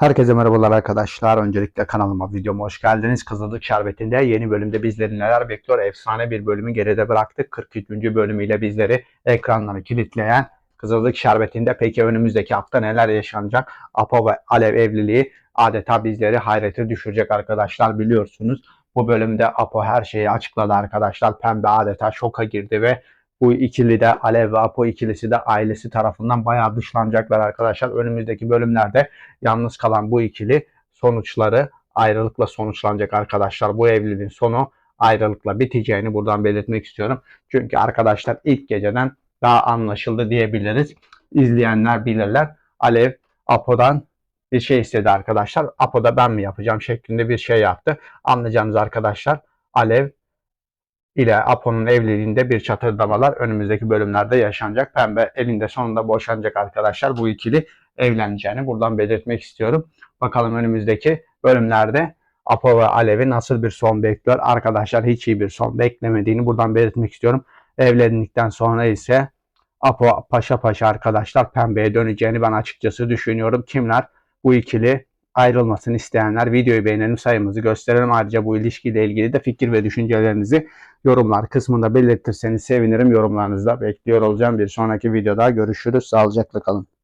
Herkese merhabalar arkadaşlar. Öncelikle kanalıma, videoma hoş geldiniz. Kızıldık Şerbeti'nde yeni bölümde bizleri neler bekliyor? Efsane bir bölümü geride bıraktık. 43. bölümüyle bizleri ekranları kilitleyen Kızıldık Şerbeti'nde peki önümüzdeki hafta neler yaşanacak? Apo ve Alev evliliği adeta bizleri hayrete düşürecek arkadaşlar biliyorsunuz. Bu bölümde Apo her şeyi açıkladı arkadaşlar. Pembe adeta şoka girdi ve bu ikili de Alev ve Apo ikilisi de ailesi tarafından bayağı dışlanacaklar arkadaşlar. Önümüzdeki bölümlerde yalnız kalan bu ikili sonuçları ayrılıkla sonuçlanacak arkadaşlar. Bu evliliğin sonu ayrılıkla biteceğini buradan belirtmek istiyorum. Çünkü arkadaşlar ilk geceden daha anlaşıldı diyebiliriz. İzleyenler bilirler. Alev Apo'dan bir şey istedi arkadaşlar. Apo da ben mi yapacağım şeklinde bir şey yaptı. Anlayacağınız arkadaşlar Alev ile Apo'nun evliliğinde bir çatırdamalar önümüzdeki bölümlerde yaşanacak. Pembe elinde sonunda boşanacak arkadaşlar. Bu ikili evleneceğini buradan belirtmek istiyorum. Bakalım önümüzdeki bölümlerde Apo ve Alev'i nasıl bir son bekliyor? Arkadaşlar hiç iyi bir son beklemediğini buradan belirtmek istiyorum. Evlendikten sonra ise Apo paşa paşa arkadaşlar pembeye döneceğini ben açıkçası düşünüyorum. Kimler? Bu ikili ayrılmasını isteyenler videoyu beğenelim sayımızı gösterelim. Ayrıca bu ilişkiyle ilgili de fikir ve düşüncelerinizi yorumlar kısmında belirtirseniz sevinirim. Yorumlarınızı da bekliyor olacağım. Bir sonraki videoda görüşürüz. Sağlıcakla kalın.